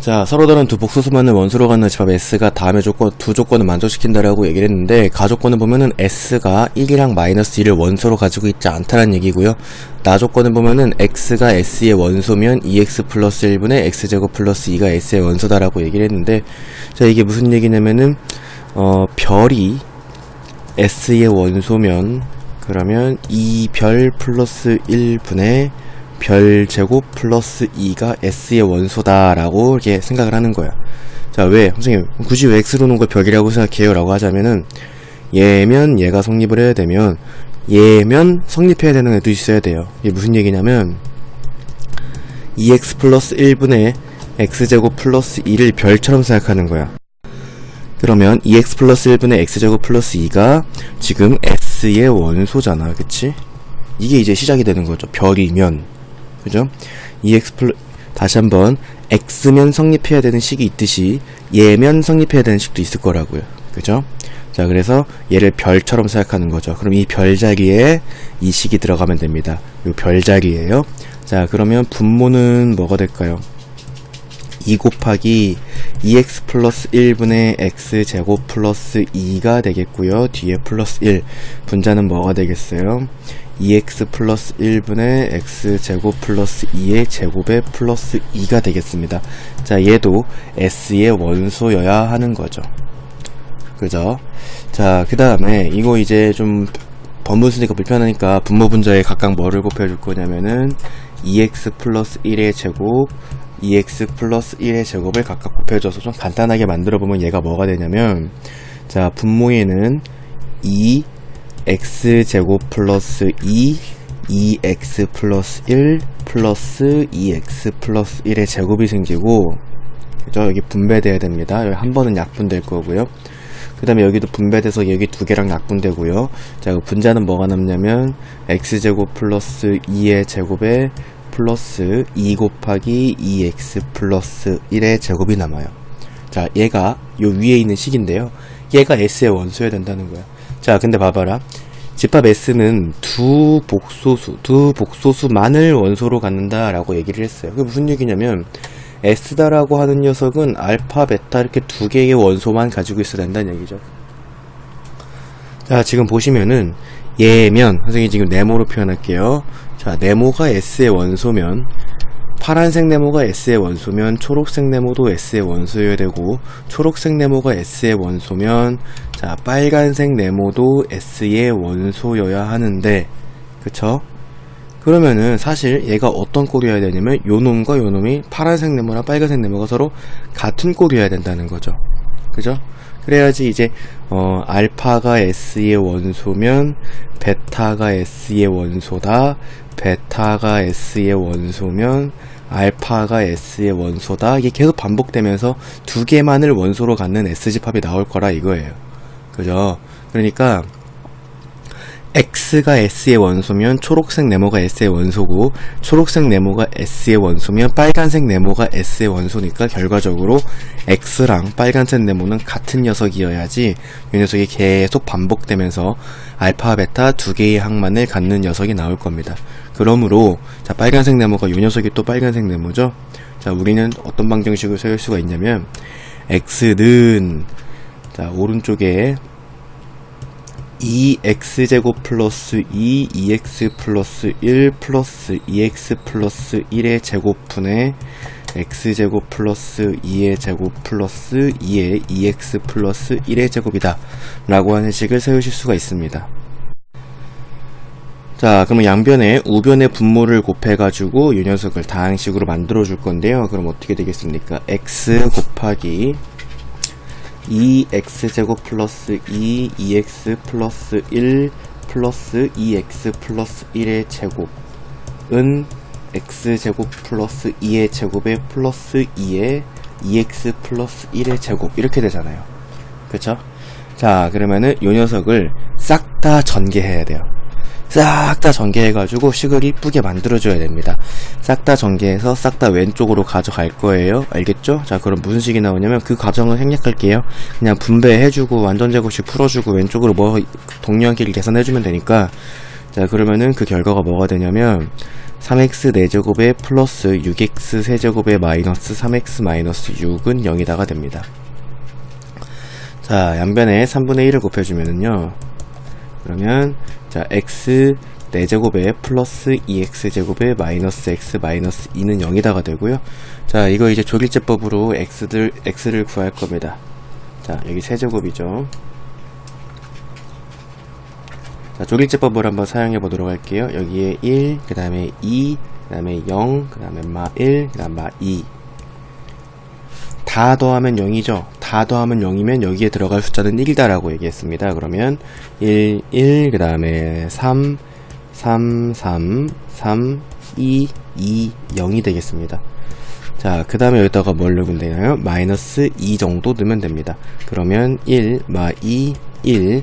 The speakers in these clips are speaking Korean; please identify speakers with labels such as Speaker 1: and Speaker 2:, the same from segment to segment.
Speaker 1: 자, 서로 다른 두 복소수만을 원소로 갖는 집합 S가 다음의 조건, 두 조건을 만족시킨다라고 얘기를 했는데, 가조건을 보면은 S가 1이랑 마이너스 1을 원소로 가지고 있지 않다는 얘기고요. 나조건을 보면은 X가 S의 원소면 2X 플러스 1분의 X제곱 플러스 2가 S의 원소다라고 얘기를 했는데, 자, 이게 무슨 얘기냐면은, 어, 별이 S의 원소면, 그러면 2별 플러스 1분의 별 제곱 플러스 2가 S의 원소다라고 이렇게 생각을 하는 거야. 자, 왜? 선생님, 굳이 왜 X로 놓은 걸 별이라고 생각해요? 라고 하자면은, 얘면 얘가 성립을 해야 되면, 얘면 성립해야 되는 애도 있어야 돼요. 이게 무슨 얘기냐면, 2X 플러스 1분의 X제곱 플러스 2를 별처럼 생각하는 거야. 그러면 2x 플러스 1분의 x제곱 플러스 2가 지금 s의 원소잖아 그치? 이게 이제 시작이 되는 거죠 별이면 그죠? 2x 플러 다시 한번 x면 성립해야 되는 식이 있듯이 얘면 성립해야 되는 식도 있을 거라고요 그죠? 자 그래서 얘를 별처럼 생각하는 거죠 그럼 이 별 자리에 이 식이 들어가면 됩니다 이별 자리에요 자 그러면 분모는 뭐가 될까요? 2 곱하기 2x 플러스 1분의 x제곱 플러스 2가 되겠고요. 뒤에 플러스 1. 분자는 뭐가 되겠어요? 2x 플러스 1분의 x제곱 플러스 2의 제곱에 플러스 2가 되겠습니다. 자, 얘도 s의 원소여야 하는 거죠. 그죠? 자, 그 다음에 이거 이제 좀 번분 쓰니까 불편하니까 분모 분자에 각각 뭐를 곱해줄 거냐면은 2x 플러스 1의 제곱 2x 플러스 1의 제곱을 각각 곱해줘서 좀 간단하게 만들어 보면 얘가 뭐가 되냐면 자 분모에는 2x 제곱 플러스 2 2x 플러스 1 플러스 2x 플러스 1의 제곱이 생기고 그죠 여기 분배돼야 됩니다 여기 한 번은 약분될 거고요 그 다음에 여기도 분배돼서 여기 두 개랑 약분되고요 자 그 분자는 뭐가 남냐면 x제곱 플러스 2의 제곱에 플러스 2 곱하기 2x 플러스 1의 제곱이 남아요. 자, 얘가 요 위에 있는 식인데요. 얘가 S의 원소여야 된다는 거야. 자, 근데 봐봐라. 집합 S는 두 복소수, 두 복소수만을 원소로 갖는다 라고 얘기를 했어요. 그게 무슨 얘기냐면 S다라고 하는 녀석은 알파, 베타 이렇게 두 개의 원소만 가지고 있어야 된다는 얘기죠. 자, 지금 보시면은 얘면 선생님이 지금 네모로 표현할게요. 자, 네모가 S의 원소면 파란색 네모가 S의 원소면 초록색 네모도 S의 원소여야 되고 초록색 네모가 S의 원소면 자, 빨간색 네모도 S의 원소여야 하는데 그쵸? 그러면은 사실 얘가 어떤 꼴이어야 되냐면 요 놈과 요 놈이 파란색 네모랑 빨간색 네모가 서로 같은 꼴이어야 된다는 거죠. 그죠? 그래야지 이제 어 알파가 S의 원소면 베타가 S의 원소다. 베타가 S의 원소면 알파가 S의 원소다. 이게 계속 반복되면서 두 개만을 원소로 갖는 S집합이 나올 거라 이거예요. 그죠? 그러니까 X가 S의 원소면 초록색 네모가 S의 원소고 초록색 네모가 S의 원소면 빨간색 네모가 S의 원소니까 결과적으로 X랑 빨간색 네모는 같은 녀석이어야지 이 녀석이 계속 반복되면서 알파 베타 두 개의 항만을 갖는 녀석이 나올 겁니다. 그러므로 자 빨간색 네모가 이 녀석이 또 빨간색 네모죠. 자 우리는 어떤 방정식을 세울 수가 있냐면 X는 자 오른쪽에 2x제곱 플러스 2 2x 플러스 1 플러스 2x 플러스 1의 제곱분의 x제곱 플러스 2의 제곱 플러스 2의 2x 플러스 1의 제곱이다. 라고 하는 식을 세우실 수가 있습니다. 자 그러면 양변에 우변의 분모를 곱해가지고 이 녀석을 다항식으로 만들어 줄 건데요. 그럼 어떻게 되겠습니까? X 곱하기 2x제곱 플러스 2 2x 플러스 1 플러스 2x 플러스 1의 제곱은 x제곱 플러스 2의 제곱에 플러스 2의 2x 플러스 1의 제곱 이렇게 되잖아요 그쵸? 자 그러면은 요 녀석을 싹 다 전개해야 돼요 싹 다 전개해가지고 식을 이쁘게 만들어줘야 됩니다. 싹 다 전개해서 싹 다 왼쪽으로 가져갈 거예요. 알겠죠? 자, 그럼 무슨 식이 나오냐면 그 과정을 생략할게요. 그냥 분배해주고 완전 제곱식 풀어주고 왼쪽으로 뭐 동량끼리 계산해주면 되니까 자, 그러면은 그 결과가 뭐가 되냐면 3x 4제곱에 플러스 6x 세제곱에 마이너스 3x 마이너스 6은 0이다가 됩니다. 자, 양변에 3분의 1을 곱해주면은요. 그러면, 자, x 4제곱에 플러스 2x 제곱에 마이너스 x 마이너스 2는 0이다가 되고요. 자, 이거 이제 조길제법으로 x들, x를 구할 겁니다. 자, 여기 세제곱이죠. 자, 조길제법을 한번 사용해 보도록 할게요. 여기에 1, 그 다음에 2, 그 다음에 0, 그 다음에 마 1, 그 다음 마 2. 다 더하면 0이죠. 다 더하면 0이면 여기에 들어갈 숫자는 1이다라고 얘기했습니다. 그러면 1, 1, 그 다음에 3, 3, 3, 3, 2, 2, 0이 되겠습니다. 자, 그 다음에 여기다가 뭘 넣으면 되나요? 마이너스 2 정도 넣으면 됩니다. 그러면 1, 마 2, 1,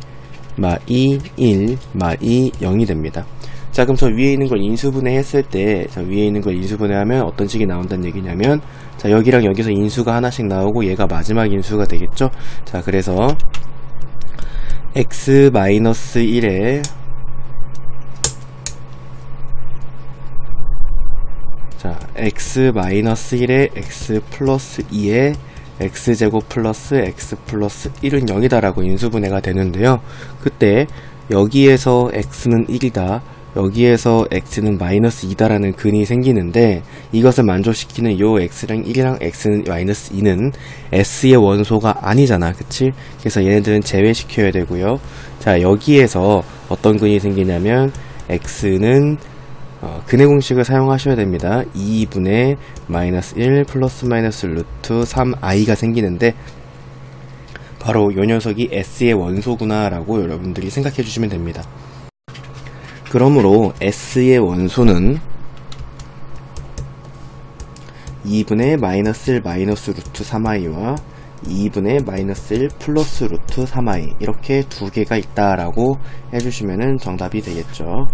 Speaker 1: 마 2, 1, 마 2, 0이 됩니다. 자, 그럼 저 위에 있는 걸 인수분해 했을 때, 자, 위에 있는 걸 인수분해 하면 어떤 식이 나온다는 얘기냐면, 자, 여기랑 여기서 인수가 하나씩 나오고 얘가 마지막 인수가 되겠죠? 자, 그래서, x 1에, 자, x 1에 x 플러스 2에 x제곱 플러스 x 플러스 1은 0이다 라고 인수분해가 되는데요. 그때 여기에서 x는 1이다. 여기에서 x는 마이너스 2다라는 근이 생기는데 이것을 만족시키는 요 x랑 1이랑 x는 마이너스 2는 s의 원소가 아니잖아. 그치? 그래서 얘네들은 제외시켜야 되고요. 자, 여기에서 어떤 근이 생기냐면 x는 어, 근의 공식을 사용하셔야 됩니다. 2분의 마이너스 1 플러스 마이너스 루트 3i가 생기는데 바로 요 녀석이 s의 원소구나 라고 여러분들이 생각해 주시면 됩니다. 그러므로 s의 원소는 2분의 마이너스 1 마이너스 루트 3i와 2분의 마이너스 1 플러스 루트 3i 이렇게 두 개가 있다라고 해주시면 정답이 되겠죠.